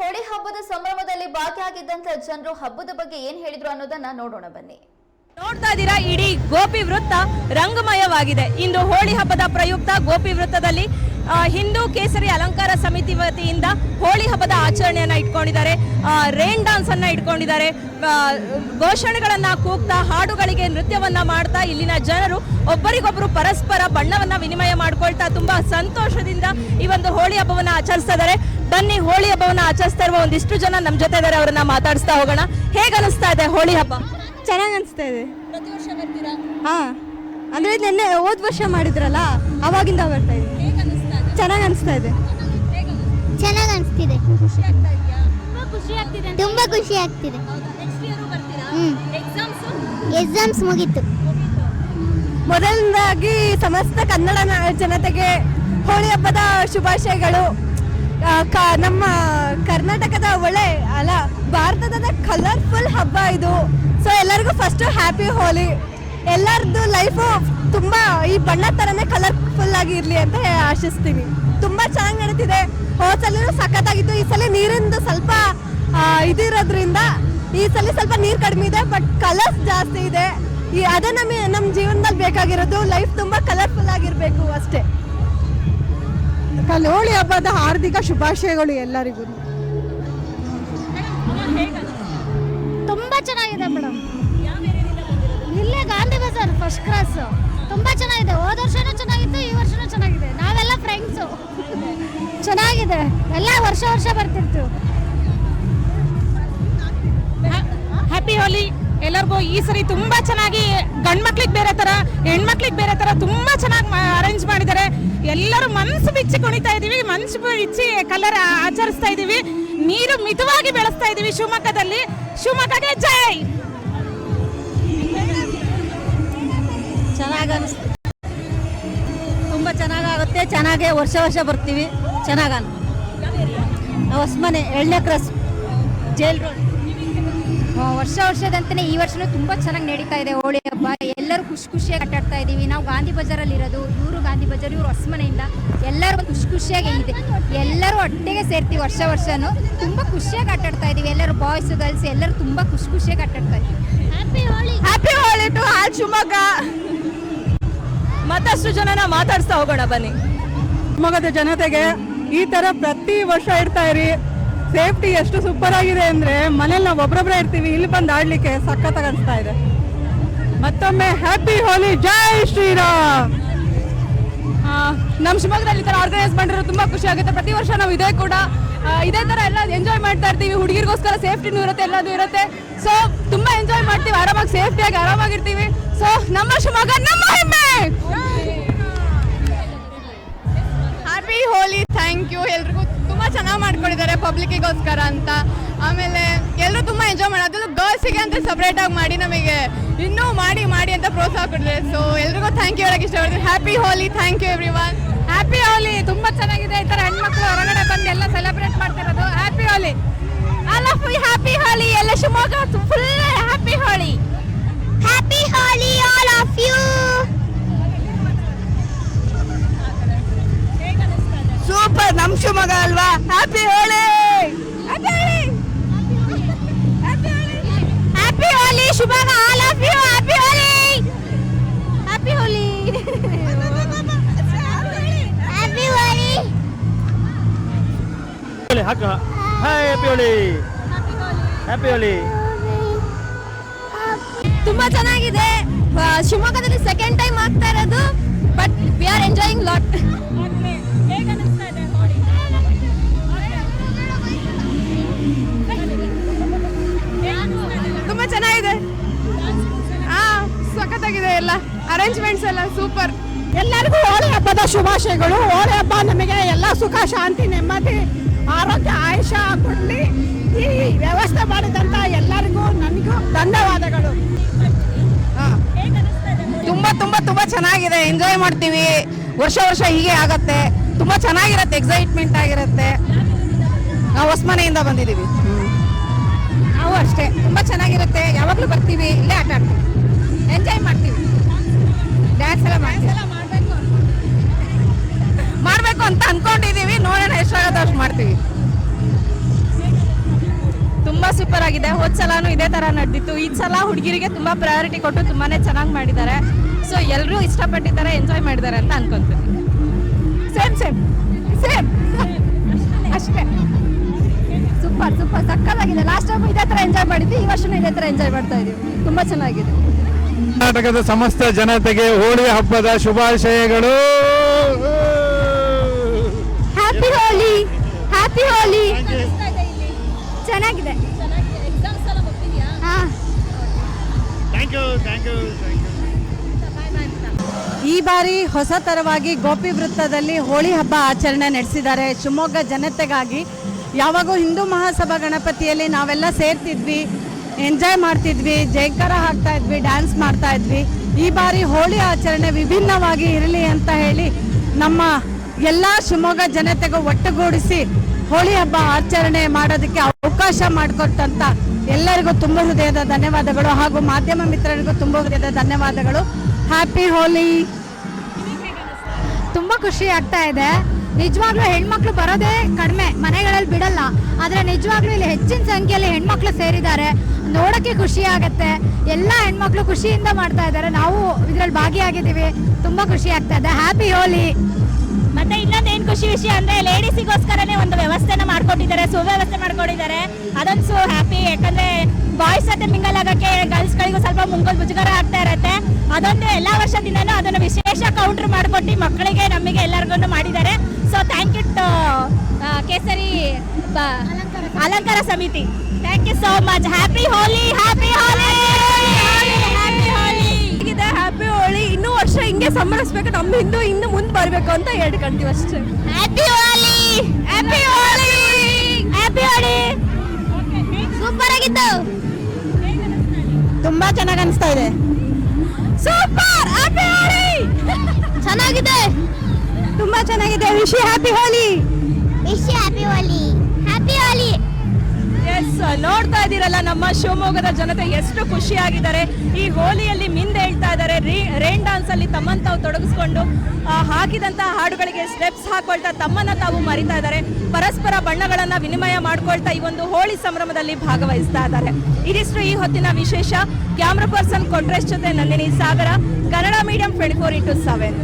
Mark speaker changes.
Speaker 1: ಹೋಳಿ ಹಬ್ಬದ ಸಂಭ್ರಮದಲ್ಲಿ ಭಾಗಿಯಾಗಿದ್ದಂತ ಜನರು ಹಬ್ಬದ ಬಗ್ಗೆ ಏನ್ ಹೇಳಿದ್ರು ಅನ್ನೋದನ್ನ ನೋಡೋಣ ಬನ್ನಿ.
Speaker 2: ನೋಡ್ತಾ ಇದೀರಾ ಇಡೀ ಗೋಪಿ ವೃತ್ತ ರಂಗಮಯವಾಗಿದೆ. ಇಂದು ಹೋಳಿ ಹಬ್ಬದ ಪ್ರಯುಕ್ತ ಗೋಪಿ ವೃತ್ತದಲ್ಲಿ ಹಿಂದೂ ಕೇಸರಿ ಅಲಂಕಾರ ಸಮಿತಿ ವತಿಯಿಂದ ಹೋಳಿ ಹಬ್ಬದ ಆಚರಣೆಯನ್ನ ಇಟ್ಕೊಂಡಿದ್ದಾರೆ. ರೇನ್ ಡಾನ್ಸ್ ಅನ್ನ ಇಟ್ಕೊಂಡಿದ್ದಾರೆ. ಘೋಷಣೆಗಳನ್ನ ಕೂಗ್ತಾ ಹಾಡುಗಳಿಗೆ ನೃತ್ಯವನ್ನ ಮಾಡ್ತಾ ಇಲ್ಲಿನ ಜನರು ಒಬ್ಬರಿಗೊಬ್ಬರು ಪರಸ್ಪರ ಬಣ್ಣವನ್ನ ವಿನಿಮಯ ಮಾಡ್ಕೊಳ್ತಾ ತುಂಬಾ ಸಂತೋಷದಿಂದ ಈ ಒಂದು ಹೋಳಿ ಹಬ್ಬವನ್ನ ಆಚರಿಸ್ತಾ ಇದ್ದಾರೆ. ಬನ್ನಿ ಹೋಳಿ ಹಬ್ಬವನ್ನ ಆಚರಿಸ್ತಾ ಇರುವ ಒಂದಿಷ್ಟು ಜನ ನಮ್ಮ ಜೊತೆ ಇದ್ದಾರೆ ಅವರನ್ನ ಮಾತಾಡಿಸ್ತಾ ಹೋಗೋಣ. ಹೇಗೆ ಅನಿಸ್ತಾ ಇದೆ ಹೋಳಿ ಹಬ್ಬ?
Speaker 3: ಚೆನ್ನಾಗಿ ಅನಿಸ್ತಾ ಇದೆ.
Speaker 2: ಪ್ರತಿ ವರ್ಷ ಬರ್ತೀರಾ?
Speaker 3: ಹಾಂ. ಅಂದ್ರೆ ನಿನ್ನೆ ಹೋದ ವರ್ಷ ಮಾಡಿದ್ರಲ್ಲ ಅವಾಗಿಂದ ಬರ್ತಾ ಇದೆ. ಚೆನ್ನಾಗಿ ಅನಿಸ್ತಾ ಇದೆ.
Speaker 4: ಚೆನ್ನಾಗಿ ಅನಿಸ್ತಿದೆ. ತುಂಬಾ ಖುಷಿ ಆಗ್ತಿದೆ ತುಂಬಾ ಖುಷಿ ಆಗ್ತಿದೆ.
Speaker 2: ನೆಕ್ಸ್ಟ್ ಇಯರ್ ಬರ್ತೀರಾ? ಎಕ್ಸಾಮ್ಸ್
Speaker 4: ಎಕ್ಸಾಮ್ಸ್ ಮುಗೀತು.
Speaker 3: ಮೊದಲನೇದಾಗಿ ಸಮಸ್ತ ಕನ್ನಡ ಜನತೆಗೆ ಹೋಳಿ ಹಬ್ಬದ ಶುಭಾಶಯಗಳು. ನಮ್ಮ ಕರ್ನಾಟಕದ ಒಳ್ಳೆ, ಅಲ್ಲ, ಭಾರತದ ಕಲರ್ಫುಲ್ ಹಬ್ಬ ಇದು. ಸೊ ಎಲ್ಲರಿಗೂ ಫಸ್ಟ್ ಹ್ಯಾಪಿ ಹೋಲಿ ಎಲ್ಲರದ್ದು ಲೈಫು ತುಂಬ ಈ ಬಣ್ಣ ಥರನೇ ಕಲರ್ಫುಲ್ ಆಗಿ ಇರಲಿ ಅಂತ ಆಶಿಸ್ತೀನಿ. ತುಂಬ ಚೆನ್ನಾಗಿ ನಡೀತಿದೆ. ಹೋದ ಸಲ ಸಖತ್ತಾಗಿತ್ತು. ಈ ಸಲ ನೀರಿಂದು ಸ್ವಲ್ಪ ಇದಿರೋದ್ರಿಂದ ಈ ಸಲ ಸ್ವಲ್ಪ ನೀರು ಕಡಿಮೆ ಇದೆ ಬಟ್ ಕಲರ್ಸ್ ಜಾಸ್ತಿ ಇದೆ. ಈ, ಅದೇ ನಮ್ಮ ನಮ್ಮ ಜೀವನದಲ್ಲಿ ಬೇಕಾಗಿರೋದು. ಲೈಫ್ ತುಂಬ ಕಲರ್ಫುಲ್ ಆಗಿರಬೇಕು ಅಷ್ಟೇ. ಹೋಳಿ ಹಬ್ಬದ ಹಾರ್ದಿಕ ಶುಭಾಶಯಗಳು ಎಲ್ಲರಿಗೂ.
Speaker 4: ತುಂಬಾ ಚೆನ್ನಾಗಿದೆ ಮೇಡಮ್. ಇಲ್ಲೇ ಗಾಂಧಿ ಬಜಾರ್ ಫಸ್ಟ್ ಕ್ಲಾಸ್ ತುಂಬಾ ಚೆನ್ನಾಗಿದೆ. ಹೋದ ವರ್ಷನೂ ಚೆನ್ನಾಗಿತ್ತು ಈ ವರ್ಷನೂ ಚೆನ್ನಾಗಿದೆ. ನಾವೆಲ್ಲ ಫ್ರೆಂಡ್ಸು ಚೆನ್ನಾಗಿದೆ. ಎಲ್ಲ ವರ್ಷ ವರ್ಷ ಬರ್ತಿರ್ತೀವಿ
Speaker 2: ಹ್ಯಾಪಿ ಹೋಲಿ ಎಲ್ಲರಿಗೂ ಈ ಸರಿ ತುಂಬಾ ಚೆನ್ನಾಗಿ ಗಂಡ್ ಮಕ್ಳಿಗೆ ಬೇರೆ ತರ ಹೆಣ್ಮಕ್ಳಿಗೆ ಬೇರೆ ತರ ತುಂಬಾ ಚೆನ್ನಾಗಿ ಎಲ್ಲರೂ ಮನಸ್ಸು ಬಿಚ್ಚಿ ಕುಣಿತಾ ಇದೀವಿ ಮನಸ್ಸು ಬಿಚ್ಚಿ ಕಲರ್ ಆಚರಿಸ್ತಾ ಇದೀವಿ ನೀರು ಮಿತವಾಗಿ ಬೆಳೆಸ್ತಾ ಇದೀವಿ ಶಿವಮೊಗ್ಗದಲ್ಲಿ. ಶಿವಮೊಗ್ಗಗೆ ಜೈ!
Speaker 3: ಚೆನ್ನಾಗಿ ಅನಿಸ್ತು ತುಂಬ ಚೆನ್ನಾಗಾಗುತ್ತೆ. ಚೆನ್ನಾಗೆ ವರ್ಷ ವರ್ಷ ಬರ್ತೀವಿ. ಚೆನ್ನಾಗ ಹೊಸ್ಮನೆ ಎಳ್ನೇ ಕ್ರಾಸ್ ಜೈಲ್ ರೋಡ್.
Speaker 5: ವರ್ಷ ವರ್ಷದಂತೆಯೇ ಈ ವರ್ಷನೂ ತುಂಬಾ ಚೆನ್ನಾಗಿ ನಡೀತಾ ಇದೆ. ಹೋಳಿ ಹಬ್ಬ ಎಲ್ಲರೂ ಖುಷಿ ಖುಷಿಯಾಗಿ ಆಟಾಡ್ತಾ ಇದ್ದೀವಿ. ನಾವು ಗಾಂಧಿ ಬಜಾರಲ್ಲಿ ಇರೋದು ಇವರು ಗಾಂಧಿ ಬಜಾರ್ ಇವರು ಹೊಸಮನೆಯಿಂದ ಎಲ್ಲರೂ ಖುಷಿ ಖುಷಿಯಾಗಿ ಇದೆ ಎಲ್ಲರೂ ಒಟ್ಟಿಗೆ ಸೇರ್ತೀವಿ ವರ್ಷ ವರ್ಷನೂ. ತುಂಬ ಖುಷಿಯಾಗಿ ಆಟಾಡ್ತಾ ಇದ್ದೀವಿ. ಎಲ್ಲರೂ ಬಾಯ್ಸ್ ಗರ್ಲ್ಸ್ ಎಲ್ಲರೂ ತುಂಬ ಖುಷಿ ಖುಷಿಯಾಗಿ ಆಟಾಡ್ತಾ ಇದ್ದೀವಿ.
Speaker 4: Happy Holi
Speaker 2: to all Shivamogga. ಮತ್ತಷ್ಟು ಜನನ ಮಾತಾಡ್ತಾ ಹೋಗೋಣ ಬನ್ನಿ.
Speaker 3: ಶಿವಮೊಗ್ಗದ ಜನತೆಗೆ ಈ ತರ ಪ್ರತಿ ವರ್ಷ ಇರ್ತಾ ಇರಿ. ಸೇಫ್ಟಿ ಎಷ್ಟು ಸೂಪರ್ ಆಗಿದೆ ಅಂದ್ರೆ ಮನೇಲಿ ನಾವು ಒಬ್ರೊಬ್ರೆ ಇರ್ತೀವಿ. ಇಲ್ಲಿ ಬಂದು ಆಡ್ಲಿಕ್ಕೆ ಸಖತ್ತಾಗಿ ಅನಿಸ್ತಾ ಇದೆ. ಮತ್ತೊಮ್ಮೆ ಹ್ಯಾಪಿ ಹೋಲಿ ಜೈ ಶ್ರೀರಾಮ್.
Speaker 2: ನಮ್ಮ ಶಿವಮೊಗ್ಗದಲ್ಲಿ ಈ ಥರ ಆರ್ಗನೈಸ್ ಮಾಡಿರೋ ತುಂಬಾ ಖುಷಿ ಆಗುತ್ತೆ. ಪ್ರತಿ ವರ್ಷ ನಾವು ಇದೇ ಕೂಡ ಇದೇ ತರ ಎಲ್ಲ ಎಂಜಾಯ್ ಮಾಡ್ತಾ ಇರ್ತೀವಿ. ಹುಡುಗಿರಿಗೋಸ್ಕರ ಸೇಫ್ಟಿನೂ ಇರುತ್ತೆ ಎಲ್ಲದೂ ಇರುತ್ತೆ. ಸೊ ತುಂಬಾ ಎಂಜಾಯ್ ಮಾಡ್ತೀವಿ. ಆರಾಮಾಗಿ ಸೇಫ್ಟಿಯಾಗಿ ಆರಾಮಾಗಿರ್ತೀವಿ. ಸೊ ನಮ್ಮ ಶಿವಮೊಗ್ಗ ನಮ್ಮ ಹೆಮ್ಮೆ!
Speaker 6: ಹ್ಯಾಪಿ ಹೋಲಿ ಥ್ಯಾಂಕ್ ಯು ಎಲ್ರಿಗೂ ತುಂಬ ಚೆನ್ನಾಗಿ ಮಾಡ್ಕೊಂಡಿದ್ದಾರೆ ಪಬ್ಲಿಕ್ಕಿಗೋಸ್ಕರ ಅಂತ. ಆಮೇಲೆ ಎಲ್ಲರೂ ತುಂಬ ಎಂಜಾಯ್ ಮಾಡೋದು. ಅದರಲ್ಲೂ ಗರ್ಲ್ಸಿಗೆ ಅಂತ ಸಪ್ರೇಟಾಗಿ ಮಾಡಿ ನಮಗೆ. ಇನ್ನೂ ಮಾಡಿ ಅಂತ ಪ್ರೋತ್ಸಾಹ ಕೊಡಿದ್ರೆ ಸೊ ಎಲ್ರಿಗೂ ಥ್ಯಾಂಕ್ ಯು ಹೇಳಕ್ಕೆ ಇಷ್ಟಪಡ್ತೀನಿ happy Holi thank you everyone
Speaker 2: happy Holi ತುಂಬಾ ಚೆನ್ನಾಗಿದೆ ಈ ತರ ಹೆಣ್ಮಕ್ಳು ಹೊರಗಡೆ ಬಂದು ಎಲ್ಲ ಸೆಲೆಬ್ರೇಟ್ ಮಾಡ್ತಿರೋದು happy Holi all of happy Holi ಎಲ್ಲ Shivamogga full happy Holi
Speaker 4: happy Holi all of you
Speaker 3: super ನಮ್ ಶಿವಮೊಗ್ಗ ಅಲ್ವಾ happy Holi
Speaker 4: happy Holi happy all of Holi
Speaker 7: ಹಾಕ ಹ್ಯಾಪಿ ಹೋಲಿ ಹ್ಯಾಪಿ ಹೋಲಿ
Speaker 2: ತುಂಬಾ ಚೆನ್ನಾಗಿದೆ. ಶಿವಮೊಗ್ಗದಲ್ಲಿ ಸೆಕೆಂಡ್ ಟೈಮ್ ಆಗ್ತಾ ಇರೋದು but we are enjoying lot
Speaker 6: ತುಂಬಾ ಚೆನ್ನಾಗಿದೆ. ಹಾ ಸಖತ್ತಾಗಿದೆ ಎಲ್ಲ. ಅರೇಂಜ್ಮೆಂಟ್ಸ್ ಎಲ್ಲ ಸೂಪರ್
Speaker 3: ಎಲ್ಲರಿಗೂ ಹೋಳಿ ಹಬ್ಬದ ಶುಭಾಶಯಗಳು. ಹೋಳಿ ಹಬ್ಬ ನಮಗೆ ಎಲ್ಲ ಸುಖ, ಶಾಂತಿ, ನೆಮ್ಮದಿ ಆರೋಗ್ಯ ಆಯುಷ ಕೊಡಲಿ. ಈ ವ್ಯವಸ್ಥೆ ಮಾಡಿದಂತ ಎಲ್ಲರಿಗೂ ನನಗೂ ಧನ್ಯವಾದಗಳು.
Speaker 6: ತುಂಬ ತುಂಬ ತುಂಬ ಚೆನ್ನಾಗಿದೆ. ಎಂಜಾಯ್ ಮಾಡ್ತೀವಿ. ವರ್ಷ ವರ್ಷ ಹೀಗೆ ಆಗತ್ತೆ. ತುಂಬ ಚೆನ್ನಾಗಿರುತ್ತೆ. ಎಕ್ಸೈಟ್ಮೆಂಟ್ ಆಗಿರುತ್ತೆ. ನಾವು ಹೊಸ್ಮನೆಯಿಂದ ಬಂದಿದ್ದೀವಿ. ನಾವು ಅಷ್ಟೇ. ತುಂಬ ಚೆನ್ನಾಗಿರುತ್ತೆ. ಯಾವಾಗಲೂ ಬರ್ತೀವಿ. ಇಲ್ಲೇ ಆಟ ಆಡ್ತೀವಿ. ಎಂಜಾಯ್ ಮಾಡ್ತೀವಿ. ಡ್ಯಾನ್ಸ್ ಎಲ್ಲ ಮಾಡ್ತೀವಿ. ಮಾಡಬೇಕು ಅಂತ ಅನ್ಕೊಂಡಿದ್ದೀವಿ ನೋಡೋಣ ಎಷ್ಟಾಗುತ್ತೆ ಅಷ್ಟು ಮಾಡ್ತೀವಿ.
Speaker 2: ಜೋರಾಗಿದೆ ಹೋದ್ ಸಲಾನು ಇದೇ ತರ ನಡೆದಿತ್ತು. ಈ ಸಲ ಹುಡುಗಿರಿಗೆ ತುಂಬಾ ಪ್ರಯಾರಿಟಿ ಕೊಟ್ಟು ತುಂಬಾನೇ ಚೆನ್ನಾಗಿ ಮಾಡಿದ್ದಾರೆ. ಸೊ ಎಲ್ಲರೂ ಇಷ್ಟಪಟ್ಟಿದ್ದಾರೆ ಎಂಜಾಯ್ ಮಾಡಿದ್ದಾರೆ ಅಂತ ಅನ್ಕೊಂತೀನಿ.
Speaker 3: ಸೇಮ್ ಸೇಮ್ ಸೇಮ್ ಅಷ್ಟೇ. ಸೂಪರ್ ಸೂಪರ್ ಸಕ್ಕತ್ತಾಗಿದೆ. ಲಾಸ್ಟ್ ಟೈಮ್ ಇದೇ ಥರ ಎಂಜಾಯ್ ಮಾಡಿದ್ವಿ. ಈ ವರ್ಷನೂ ಇದೇ ಥರ ಎಂಜಾಯ್ ಮಾಡ್ತಾ ಇದೀವಿ. ತುಂಬ ಚೆನ್ನಾಗಿದೆ.
Speaker 7: ಕರ್ನಾಟಕದ ಸಮಸ್ತ ಜನತೆಗೆ ಹೋಳಿ ಹಬ್ಬದ ಶುಭಾಶಯಗಳು.
Speaker 3: ಹ್ಯಾಪಿ ಹೋಲಿ ಹ್ಯಾಪಿ ಹೋಲಿ ಚೆನ್ನಾಗಿದೆ. ಹಾಂ.
Speaker 7: ಥ್ಯಾಂಕ್ ಯು ಥ್ಯಾಂಕ್ ಯು
Speaker 8: ಈ ಬಾರಿ ಹೊಸ ತರವಾಗಿ ಗೋಪಿ ವೃತ್ತದಲ್ಲಿ ಹೋಳಿ ಹಬ್ಬ ಆಚರಣೆ ನಡೆಸಿದ್ದಾರೆ. ಶಿವಮೊಗ್ಗ ಜನತೆಗಾಗಿ ಯಾವಾಗೂ ಹಿಂದೂ ಮಹಾಸಭಾ ಗಣಪತಿಯಲ್ಲಿ ನಾವೆಲ್ಲ ಸೇರ್ತಿದ್ವಿ ಎಂಜಾಯ್ ಮಾಡ್ತಿದ್ವಿ ಜೈಕಾರ ಹಾಕ್ತಾ ಇದ್ವಿ ಡ್ಯಾನ್ಸ್ ಮಾಡ್ತಾ ಇದ್ವಿ. ಈ ಬಾರಿ ಹೋಳಿ ಆಚರಣೆ ವಿಭಿನ್ನವಾಗಿ ಇರಲಿ ಅಂತ ಹೇಳಿ ನಮ್ಮ ಎಲ್ಲ ಶಿವಮೊಗ್ಗ ಜನತೆಗೂ ಒಟ್ಟುಗೂಡಿಸಿ ಹೋಳಿ ಹಬ್ಬ ಆಚರಣೆ ಮಾಡೋದಕ್ಕೆ ಅವಕಾಶ ಮಾಡಿಕೊಟ್ಟಂತ ಎಲ್ಲರಿಗೂ ತುಂಬ ಹೃದಯದ ಧನ್ಯವಾದಗಳು ಹಾಗೂ ಮಾಧ್ಯಮ ಮಿತ್ರರಿಗೂ ತುಂಬ ಹೃದಯದ ಧನ್ಯವಾದಗಳು. ಹ್ಯಾಪಿ ಹೋಲಿ
Speaker 4: ತುಂಬಾ ಖುಷಿ ಆಗ್ತಾ ಇದೆ. ನಿಜವಾಗ್ಲೂ ಹೆಣ್ಮಕ್ಳು ಬರೋದೇ ಕಡಿಮೆ, ಮನೆಗಳಲ್ಲಿ ಬಿಡಲ್ಲ. ಆದರೆ ನಿಜವಾಗ್ಲೂ ಇಲ್ಲಿ ಹೆಚ್ಚಿನ ಸಂಖ್ಯೆಯಲ್ಲಿ ಹೆಣ್ಮಕ್ಳು ಸೇರಿದ್ದಾರೆ. ನೋಡಕ್ಕೆ ಖುಷಿ ಆಗತ್ತೆ. ಎಲ್ಲ ಹೆಣ್ಮಕ್ಳು ಖುಷಿಯಿಂದ ಮಾಡ್ತಾ ಇದ್ದಾರೆ. ನಾವು ಇದ್ರಲ್ಲಿ ಭಾಗಿಯಾಗಿದ್ದೀವಿ. ತುಂಬಾ ಖುಷಿ ಆಗ್ತಾ ಇದೆ. ಹ್ಯಾಪಿ ಹೋಲಿ
Speaker 2: ಮತ್ತೆ ಇನ್ನೊಂದು ಏನ್ ಖುಷಿ ವಿಷಯ ಅಂದ್ರೆ ಲೇಡೀಸಿಗೋಸ್ಕರನೇ ಒಂದು ವ್ಯವಸ್ಥೆನ ಮಾಡ್ಕೊಟ್ಟಿದ್ದಾರೆ ಸುವ್ಯವಸ್ಥೆ ಮಾಡ್ಕೊಂಡಿದ್ದಾರೆ ಅದೊಂದು ಸೊ ಹ್ಯಾಪಿ ಯಾಕಂದ್ರೆ ಬಾಯ್ಸ್ ಜೊತೆ ಮಿಂಗಲ್ ಆಗಕ್ಕೆ ಗರ್ಲ್ಸ್ ಗಳಿಗೂ ಸ್ವಲ್ಪ ಮುಂಗಲ್ ಮುಜುಗರ ಆಗ್ತಾ ಇರತ್ತೆ. ಅದೊಂದು ಎಲ್ಲಾ ವರ್ಷದಿಂದನೂ ಅದನ್ನು ವಿಶೇಷ ಕೌಂಟರ್ ಮಾಡ್ಕೊಟ್ಟು ಮಕ್ಕಳಿಗೆ ನಮಗೆ ಎಲ್ಲರಿಗೂ ಮಾಡಿದ್ದಾರೆ. ಸೊ ಥ್ಯಾಂಕ್ ಯು ಕೇಸರಿ ಬ- ಅಲಂಕಾರ ಸಮಿತಿ. Thank you so much happy Holi happy Holi happy Holi
Speaker 3: ಇದೆ ಹ್ಯಾಪಿ ಹೋಳಿ ಇನ್ನೂ ವರ್ಷ ಹಿಂಗೆ ಸಂಭ್ರಮಿಸ್ಬೇಕು ನಮ್ಮ ಹಿಂದೂ ಇನ್ನು ಮುಂದೆ ಬರಬೇಕು ಅಂತ ಹೇಳ್ಕೊಂತೀವಿ ಅಷ್ಟೇ.
Speaker 2: Happy Holi happy Holi happy Holi
Speaker 4: super ಆಗಿತ್ತು.
Speaker 8: ತುಂಬಾ ಚೆನ್ನಾಗಿ ಅನಿಸ್ತಾ ಇದೆ.
Speaker 2: ಸೂಪರ್ ಹ್ಯಾಪಿ ಹೋಳಿ
Speaker 4: ಚೆನ್ನಾಗಿದೆ.
Speaker 8: ತುಂಬಾ ಚೆನ್ನಾಗಿದೆ. Wish happy Holi
Speaker 4: wish happy Holi happy Holi
Speaker 2: yes ನೋಡ್ತಾ ಇದ್ದೀರಲ್ಲ, ನಮ್ಮ ಶಿವಮೊಗ್ಗದ ಜನತೆ ಎಷ್ಟು ಖುಷಿಯಾಗಿದ್ದಾರೆ. ಈ ಹೋಲಿಯಲ್ಲಿ ಮಿಂದೆ ಹೇಳ್ತಾ ಇದ್ದಾರೆ. ರೇನ್ ಡಾನ್ಸ್ ಅಲ್ಲಿ ತಮ್ಮನ್ನು ತಾವು ತೊಡಗಿಸ್ಕೊಂಡು ಹಾಕಿದಂತಹ ಹಾಡುಗಳಿಗೆ ಸ್ಟೆಪ್ಸ್ ಹಾಕೊಳ್ತಾ ತಮ್ಮನ್ನ ತಾವು ಮರಿತಾ ಇದ್ದಾರೆ. ಪರಸ್ಪರ ಬಣ್ಣಗಳನ್ನ ವಿನಿಮಯ ಮಾಡ್ಕೊಳ್ತಾ ಈ ಒಂದು ಹೋಳಿ ಸಂಭ್ರಮದಲ್ಲಿ ಭಾಗವಹಿಸ್ತಾ ಇದ್ದಾರೆ. ಇದಿಷ್ಟು ಈ ಹೊತ್ತಿನ ವಿಶೇಷ. ಕ್ಯಾಮ್ರಾ ಪರ್ಸನ್ ಕೊಟ್ರೆಸ್ ಜೊತೆ Nandini Sagara. Kannada medium twenty four into seven